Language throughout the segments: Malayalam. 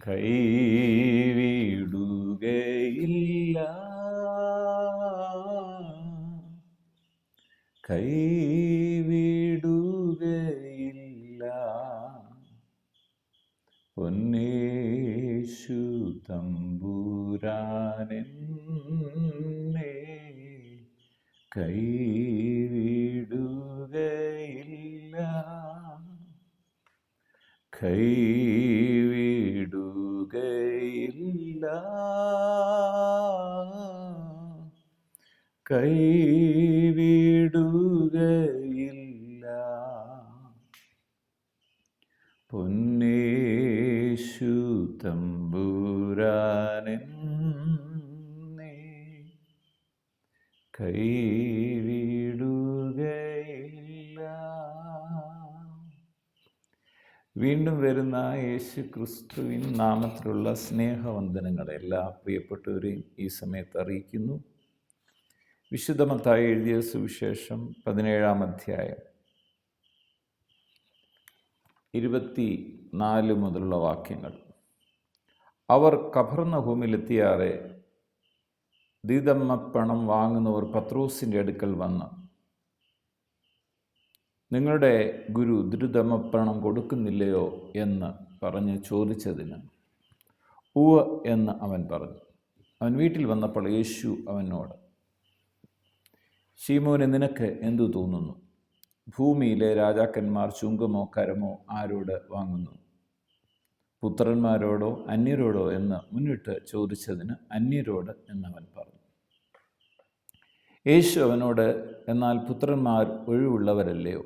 കൈവിടുകയില്ല കൈവിടുകയില്ല പൊന്നേശു തമ്പുരാനെന്നെ. കൈവിടുകയില്ല കൈവിടുകയില്ല കൈവിടുകയില്ല. പൊന്നേശു തമ്പുരാനെന്നെ കൈവിടുകയില്ല. വീണ്ടും വരുന്ന യേശു ക്രിസ്തുവിൻ നാമത്തിലുള്ള സ്നേഹവന്ദനങ്ങൾ എല്ലാ പ്രിയപ്പെട്ടവരെയും ഈ സമയത്ത് അറിയിക്കുന്നു. വിശുദ്ധമത്തായി എഴുതിയ സുവിശേഷം പതിനേഴാം അധ്യായം. ഇരുപത്തി നാല് മുതലുള്ള വാക്യങ്ങൾ. അവർ കഭർന്ന ഭൂമിയിലെത്തിയാറെ ദീതമ്മപ്പണം വാങ്ങുന്നവർ പത്രോസിന്റെ അടുക്കൽ വന്ന് നിങ്ങളുടെ ഗുരു ദ്രുതമപ്പണം കൊടുക്കുന്നില്ലയോ? എന്ന് പറഞ്ഞ് ചോദിച്ചതിന് ഉവ എന്ന് അവൻ പറഞ്ഞു. അവൻ വീട്ടിൽ വന്നപ്പോൾ യേശു അവനോട് ശീമോന് നിനക്ക് എന്തു തോന്നുന്നു? ഭൂമിയിലെ രാജാക്കന്മാർ ചുങ്കമോ കരമോ ആരോട് വാങ്ങുന്നു? പുത്രന്മാരോടോ അന്യരോടോ എന്ന് മുന്നിട്ട് ചോദിച്ചതിന് അന്യരോട് എന്നവൻ പറഞ്ഞു. യേശു അവനോട് എന്നാൽ പുത്രന്മാർ ഒഴിവുള്ളവരല്ലയോ?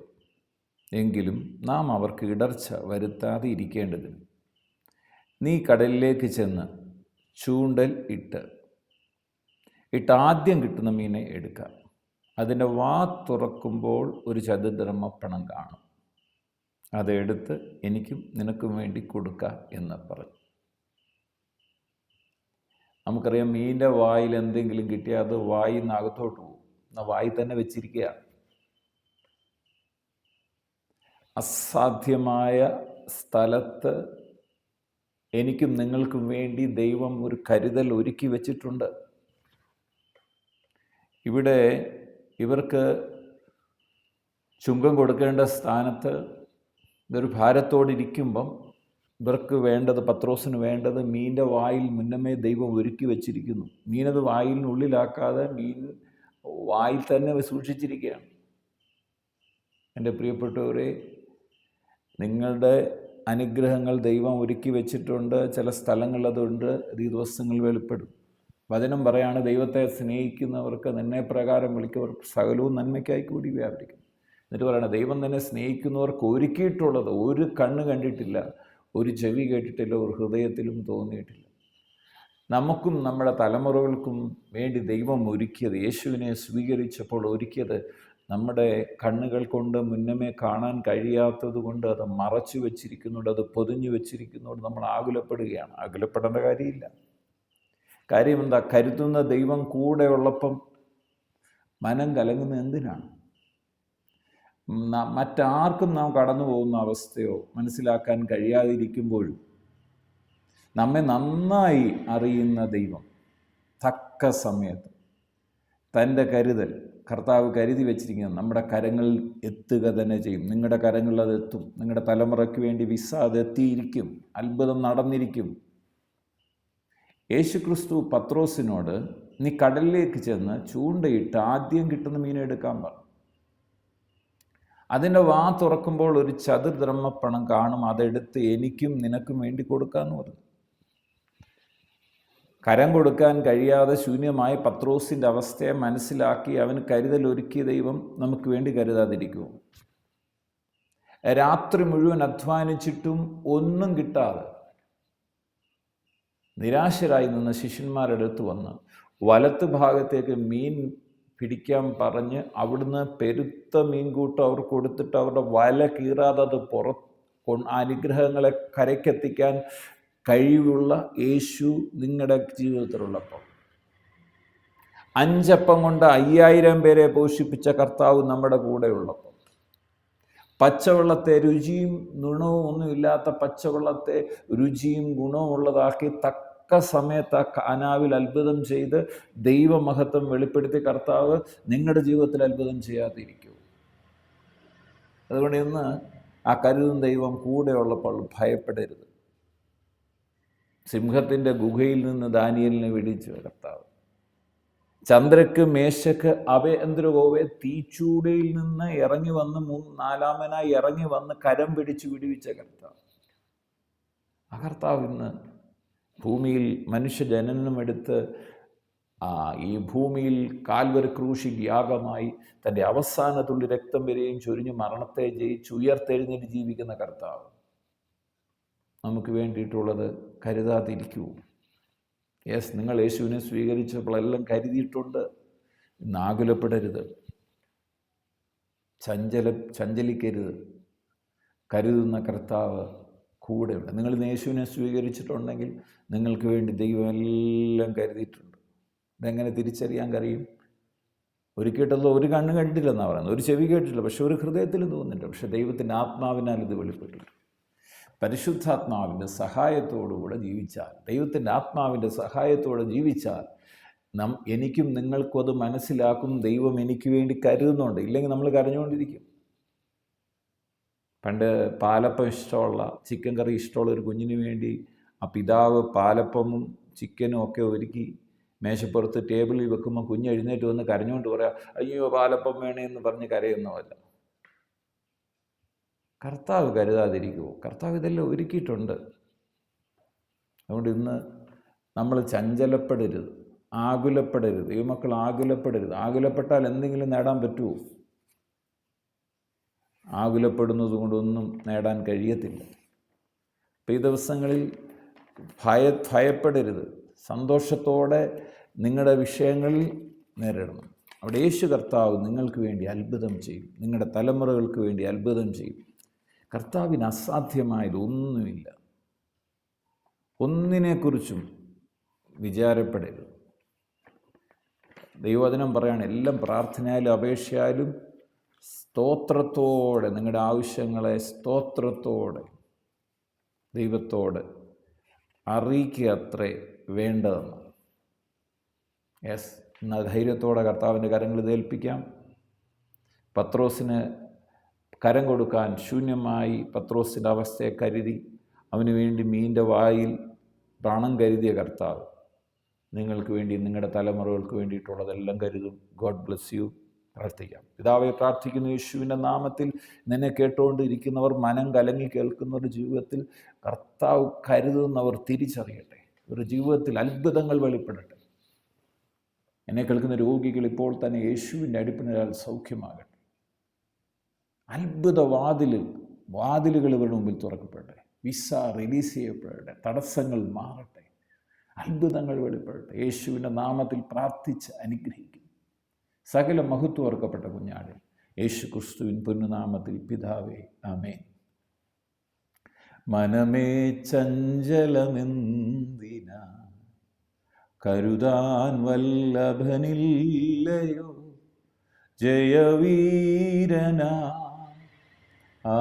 എങ്കിലും നാം അവർക്ക് ഇടർച്ച വരുത്താതെ ഇരിക്കേണ്ടതിന് നീ കടലിലേക്ക് ചെന്ന് ചൂണ്ടൽ ഇട്ട് ഇട്ട് ആദ്യം കിട്ടുന്ന മീനെ എടുക്കാം. അതിന്റെ വാ തുറക്കുമ്പോൾ ഒരു ചതുർദ്രമപ്പണം കാണും. അതെടുത്ത് എനിക്കും നിനക്കും വേണ്ടി കൊടുക്ക എന്ന് പറഞ്ഞു. നമുക്കറിയാം മീന്റെ വായിൽ എന്തെങ്കിലും കിട്ടിയാൽ അത് വായി നിന്ന് അകത്തോട്ട് പോകും. എന്നാൽ വായി തന്നെ വെച്ചിരിക്കുക. അസാധ്യമായ സ്ഥലത്ത് എനിക്കും നിങ്ങൾക്കും വേണ്ടി ദൈവം ഒരു കരുതൽ ഒരുക്കി വച്ചിട്ടുണ്ട്. ഇവിടെ ഇവർക്ക് ചുങ്കം കൊടുക്കേണ്ട സ്ഥാനത്ത് ഇതൊരു ഭാരത്തോടിരിക്കുമ്പം ഇവർക്ക് വേണ്ടത് പത്രോസിന് വേണ്ടത് മീന്റെ വായിൽ മുന്നമേ ദൈവം ഒരുക്കി വച്ചിരിക്കുന്നു. മീനത് വായിലിനുള്ളിലാക്കാതെ മീൻ വായിൽ തന്നെ സൂക്ഷിച്ചിരിക്കുകയാണ്. എന്റെ പ്രിയപ്പെട്ടവരെ നിങ്ങളുടെ അനുഗ്രഹങ്ങൾ ദൈവം ഒരുക്കി വെച്ചിട്ടുണ്ട്. ചില സ്ഥലങ്ങളിലതുണ്ട്. ഈ ദിവസങ്ങൾ വെളിപ്പെടും. വചനം പറയാണ് ദൈവത്തെ സ്നേഹിക്കുന്നവർക്ക് നിന്നെ പ്രകാരം വിളിക്കവർ സകലവും നന്മയ്ക്കായി കൂടി വ്യാപരിക്കും എന്നിട്ട് പറയണം ദൈവം തന്നെ സ്നേഹിക്കുന്നവർക്ക് ഒരുക്കിയിട്ടുള്ളത് ഒരു കണ്ണ് കണ്ടിട്ടില്ല ഒരു ചെവി കേട്ടിട്ടില്ല ഒരു ഹൃദയത്തിലും തോന്നിയിട്ടില്ല. നമുക്കും നമ്മുടെ തലമുറകൾക്കും വേണ്ടി ദൈവം ഒരുക്കിയത് യേശുവിനെ സ്വീകരിച്ചപ്പോൾ ഒരുക്കിയത് നമ്മുടെ കണ്ണുകൾ കൊണ്ട് മുന്നമേ കാണാൻ കഴിയാത്തത് കൊണ്ട് അത് മറച്ചു വെച്ചിരിക്കുന്നുണ്ട് അത് പൊതിഞ്ഞു വെച്ചിരിക്കുന്നുണ്ട് നമ്മൾ ആകുലപ്പെടുകയാണ്. ആകുലപ്പെടേണ്ട കാര്യമില്ല. കാര്യം എന്താ കരുതുന്ന ദൈവം കൂടെ ഉള്ളപ്പം മനം കലങ്ങുന്ന എന്തിനാണ്? മറ്റാർക്കും നാം കടന്നു പോകുന്ന അവസ്ഥയോ മനസ്സിലാക്കാൻ കഴിയാതിരിക്കുമ്പോഴും നമ്മെ നന്നായി അറിയുന്ന ദൈവം തക്ക സമയത്ത് തന്റെ കരുതൽ കർത്താവ് കരുതി വെച്ചിരിക്കുന്നത് നമ്മുടെ കരങ്ങളിൽ എത്തുക തന്നെ ചെയ്യും. നിങ്ങളുടെ കരങ്ങളിൽ അത് എത്തും. നിങ്ങളുടെ തലമുറയ്ക്ക് വേണ്ടി വിസ അത് എത്തിയിരിക്കും. അത്ഭുതം നടന്നിരിക്കും. യേശുക്രിസ്തു പത്രോസിനോട് നീ കടലിലേക്ക് ചെന്ന് ചൂണ്ടയിട്ട് ആദ്യം കിട്ടുന്ന മീനെ എടുക്കാൻ പറഞ്ഞു അതിന്റെ വാ തുറക്കുമ്പോൾ ഒരു ചതുർദ്രഹ്മപ്പണം കാണും അതെടുത്ത് എനിക്കും നിനക്കും വേണ്ടി കൊടുക്കാമെന്ന് പറഞ്ഞു. കരം കൊടുക്കാൻ കഴിയാതെ ശൂന്യമായ പത്രോസിന്റെ അവസ്ഥയെ മനസ്സിലാക്കി അവന് കരുതൽ ഒരുക്കിയ ദൈവം നമുക്ക് വേണ്ടി കരുതാതിരിക്കുമോ രാത്രി മുഴുവൻ അധ്വാനിച്ചിട്ടും ഒന്നും കിട്ടാതെ നിരാശരായി നിന്ന ശിഷ്യന്മാരെടുത്ത് വന്ന് വലത്ത് ഭാഗത്തേക്ക് മീൻ പിടിക്കാൻ പറഞ്ഞ് അവിടുന്ന് പെരുത്ത മീൻകൂട്ടം അവർ കൊടുത്തിട്ട് അവരുടെ വല കീറാതെ അത് പുറ കൊ- അനുഗ്രഹങ്ങളെ കരയ്ക്കെത്തിക്കാൻ കഴിവുള്ള യേശു നിങ്ങളുടെ ജീവിതത്തിലുള്ളപ്പോൾ അഞ്ചപ്പം കൊണ്ട് അയ്യായിരം പേരെ പോഷിപ്പിച്ച കർത്താവ് നമ്മുടെ കൂടെ ഉള്ളപ്പോൾ പച്ചവെള്ളത്തെ രുചിയും ഗുണവും ഒന്നുമില്ലാത്ത പച്ചവെള്ളത്തെ രുചിയും ഗുണവും ഉള്ളതാക്കി തക്ക സമയത്ത് ആ കാനാവിൽ അത്ഭുതം ചെയ്ത് ദൈവമഹത്വം വെളിപ്പെടുത്തി കർത്താവ് നിങ്ങളുടെ ജീവിതത്തിൽ അത്ഭുതം ചെയ്യാതിരിക്കൂ. അതുകൊണ്ട് ഇന്ന് ആ കരുതും ദൈവം കൂടെയുള്ളപ്പോൾ ഭയപ്പെടരുത്. സിംഹത്തിന്റെ ഗുഹയിൽ നിന്ന് ദാനിയലിനെ വിടിച്ചു കർത്താവ് ചന്ദ്രക്ക് മേശക്ക് അവേന്ദ്രകോവെ തീച്ചൂടയിൽ നിന്ന് ഇറങ്ങി വന്ന് മൂന്ന് നാലാമനായി ഇറങ്ങി വന്ന് കരം പിടിച്ച് വിടുവിച്ച കർത്താവ്. ആ കർത്താവ് ഇന്ന് ഭൂമിയിൽ മനുഷ്യജനനം എടുത്ത് ആ ഈ ഭൂമിയിൽ കാൽവർ ക്രൂശിൽ യാഗമായി തന്റെ അവസാന തുള്ളി രക്തം വരെയും ചൊരിഞ്ഞ് മരണത്തെ ജയിച്ച് ഉയർത്തെഴുന്നേറ്റ് ജീവിക്കുന്ന കർത്താവ്. നമുക്ക് വേണ്ടിയിട്ടുള്ളത് കരുതാതിരിക്കൂ. യെസ് നിങ്ങൾ യേശുവിനെ സ്വീകരിച്ചപ്പോഴെല്ലാം കരുതിയിട്ടുണ്ട്. നാകുലപ്പെടരുത് ചഞ്ചല ചഞ്ചലിക്കരുത്. കരുതുന്ന കർത്താവ് കൂടെയുണ്ട് നിങ്ങൾ യേശുവിനെ സ്വീകരിച്ചിട്ടുണ്ടെങ്കിൽ നിങ്ങൾക്ക് വേണ്ടി ദൈവം എല്ലാം കരുതിയിട്ടുണ്ട്. ഇതെങ്ങനെ തിരിച്ചറിയാൻ കഴിയും? ഒരു കേട്ടല്ലോ ഒരു കണ്ണ് കണ്ടിട്ടില്ലെന്നാണ് പറയുന്നത്. ഒരു ചെവി കേട്ടിട്ടില്ല പക്ഷെ ഒരു ഹൃദയത്തിലും തോന്നില്ല പക്ഷെ ദൈവത്തിന്റെ ആത്മാവിനാൽ ഇത് വെളിപ്പെട്ടിട്ടുണ്ട്. പരിശുദ്ധാത്മാവിന്റെ സഹായത്തോടുകൂടെ ജീവിച്ചാൽ ദൈവത്തിന്റെ ആത്മാവിന്റെ സഹായത്തോടെ ജീവിച്ചാൽ നം എനിക്കും നിങ്ങൾക്കും അത് മനസ്സിലാക്കും ദൈവം എനിക്ക് വേണ്ടി കരുതുന്നുണ്ട്. ഇല്ലെങ്കിൽ നമ്മൾ കരഞ്ഞുകൊണ്ടിരിക്കും. പണ്ട് പാലപ്പം ഇഷ്ടമുള്ള ചിക്കൻ കറി ഇഷ്ടമുള്ള ഒരു കുഞ്ഞിന് വേണ്ടി ആ പിതാവ് പാലപ്പമും ചിക്കനും ഒക്കെ ഒരുക്കി മേശപ്പുറത്ത് ടേബിളിൽ വെക്കുമ്പോൾ കുഞ്ഞ് എഴുന്നേറ്റ് വന്ന് കരഞ്ഞുകൊണ്ട് പറയാം അയ്യോ പാലപ്പം വേണേ എന്ന് പറഞ്ഞ് കരയുന്നതല്ല. കർത്താവ് കരുതാതിരിക്കുമോ കർത്താവ് ഇതെല്ലാം ഒരുക്കിയിട്ടുണ്ട്. അതുകൊണ്ട് ഇന്ന് നമ്മൾ ചഞ്ചലപ്പെടരുത് ആകുലപ്പെടരുത്. ദൈവമക്കൾ ആകുലപ്പെടരുത്. ആകുലപ്പെട്ടാൽ എന്തെങ്കിലും നേടാൻ പറ്റുമോ? ആകുലപ്പെടുന്നത് കൊണ്ടൊന്നും നേടാൻ കഴിയത്തില്ല. അപ്പോൾ ഈ ദിവസങ്ങളിൽ ഭയ ഭയപ്പെടരുത്. സന്തോഷത്തോടെ നിങ്ങളുടെ വിഷയങ്ങളിൽ നേരിടണം. അവിടെ യേശു കർത്താവ് നിങ്ങൾക്ക് വേണ്ടി അത്ഭുതം ചെയ്യും. നിങ്ങളുടെ തലമുറകൾക്ക് വേണ്ടി അത്ഭുതം ചെയ്യും. കർത്താവിന് അസാധ്യമായത് ഒന്നുമില്ല. ഒന്നിനെക്കുറിച്ചും വിചാരപ്പെടരുത്. ദൈവവചനം പറയാണ് എല്ലാം പ്രാർത്ഥനയാലും അപേക്ഷയാലും സ്തോത്രത്തോടെ നിങ്ങളുടെ ആവശ്യങ്ങളെ സ്തോത്രത്തോടെ ദൈവത്തോട് അറിയിക്കുക അത്രേ വേണ്ടതെന്ന്. യെസ് എന്നാൽ ധൈര്യത്തോടെ കർത്താവിന്റെ കരങ്ങളിൽ ഏൽപ്പിക്കാം. പത്രോസിന് കരം കൊടുക്കാൻ ശൂന്യമായി പത്രോസിന്റെ അവസ്ഥയെ കരുതി അവന് വേണ്ടി മീന്റെ വായിൽ പ്രാണം കരുതിയ കർത്താവ് നിങ്ങൾക്ക് വേണ്ടി നിങ്ങളുടെ തലമുറകൾക്ക് വേണ്ടിയിട്ടുള്ളതെല്ലാം കരുതും. ഗോഡ് ബ്ലെസ് യു പ്രാർത്ഥിക്കാം. പിതാവെ പ്രാർത്ഥിക്കുന്ന യേശുവിന്റെ നാമത്തിൽ നിന്നെ കേട്ടുകൊണ്ടിരിക്കുന്നവർ മനം കലങ്ങി ഒരു ജീവിതത്തിൽ കർത്താവ് കരുതുന്നവർ തിരിച്ചറിയട്ടെ. ഒരു ജീവിതത്തിൽ അത്ഭുതങ്ങൾ വെളിപ്പെടട്ടെ. എന്നെ കേൾക്കുന്ന രോഗികൾ ഇപ്പോൾ തന്നെ യേശുവിന്റെ അടിപ്പിനാൽ സൗഖ്യമാകട്ടെ. അത്ഭുത വാതിൽ വാതിലുകൾ ഇവരുടെ മുമ്പിൽ തുറക്കപ്പെടട്ടെ. വിസ റിലീസ് ചെയ്യപ്പെടട്ടെ. തടസ്സങ്ങൾ മാറട്ടെ. അത്ഭുതങ്ങൾ വെളിപ്പെടട്ടെ. യേശുവിന്റെ നാമത്തിൽ പ്രാർത്ഥിച്ച് അനുഗ്രഹിക്കും. സകല മഹത്വം ഓർക്കപ്പെട്ട കുഞ്ഞാട്. യേശു ക്രിസ്തുവിൻ പൊന്നുനാമത്തിൽ പിതാവേ ആമേ മനമേ ചഞ്ചല ചഞ്ചലമെന്തിന? കരുതാൻ വല്ലഭനില്ലയോ? ജയവീരനാ? ആ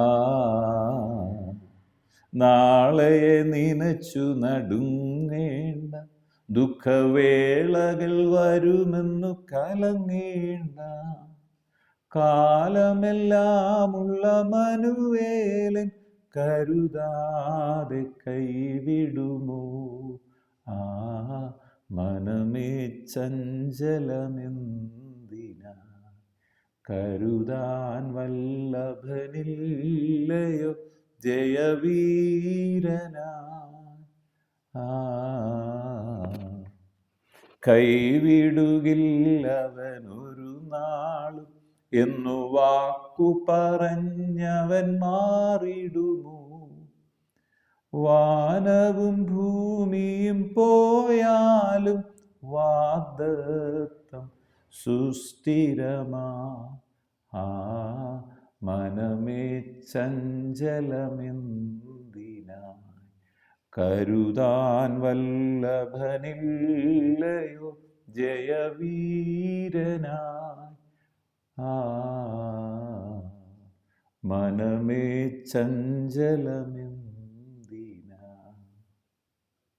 നാളെ നിനച്ചു നടുങ്ങേണ്ട ദുഃഖവേളകൾ വരുമെന്നു കലങ്ങേണ്ട. കാലമെല്ലാമുള്ള മനുവേലൻ കരുതാതെ കൈവിടുമോ? ആ മനമേ ചഞ്ചലമെന്തിന? കരുതാൻ വല്ലഭനില്ലയോ ജയവീരനാ? ആ കൈവിടുകില്ലവനൊരു നാളും എന്നു വാക്കു പറഞ്ഞവൻ മാറിടുമോ? വാനവും ഭൂമിയും പോയാലും വാദത്തം സുസ്ഥിരമാ. ആ മനമേ ചഞ്ചലമെന്തിനാ കരുതാൻ വല്ലഭനില്ലയോ ജയവീരനായി. ആ മനമേ ചഞ്ചലമെന്തിനു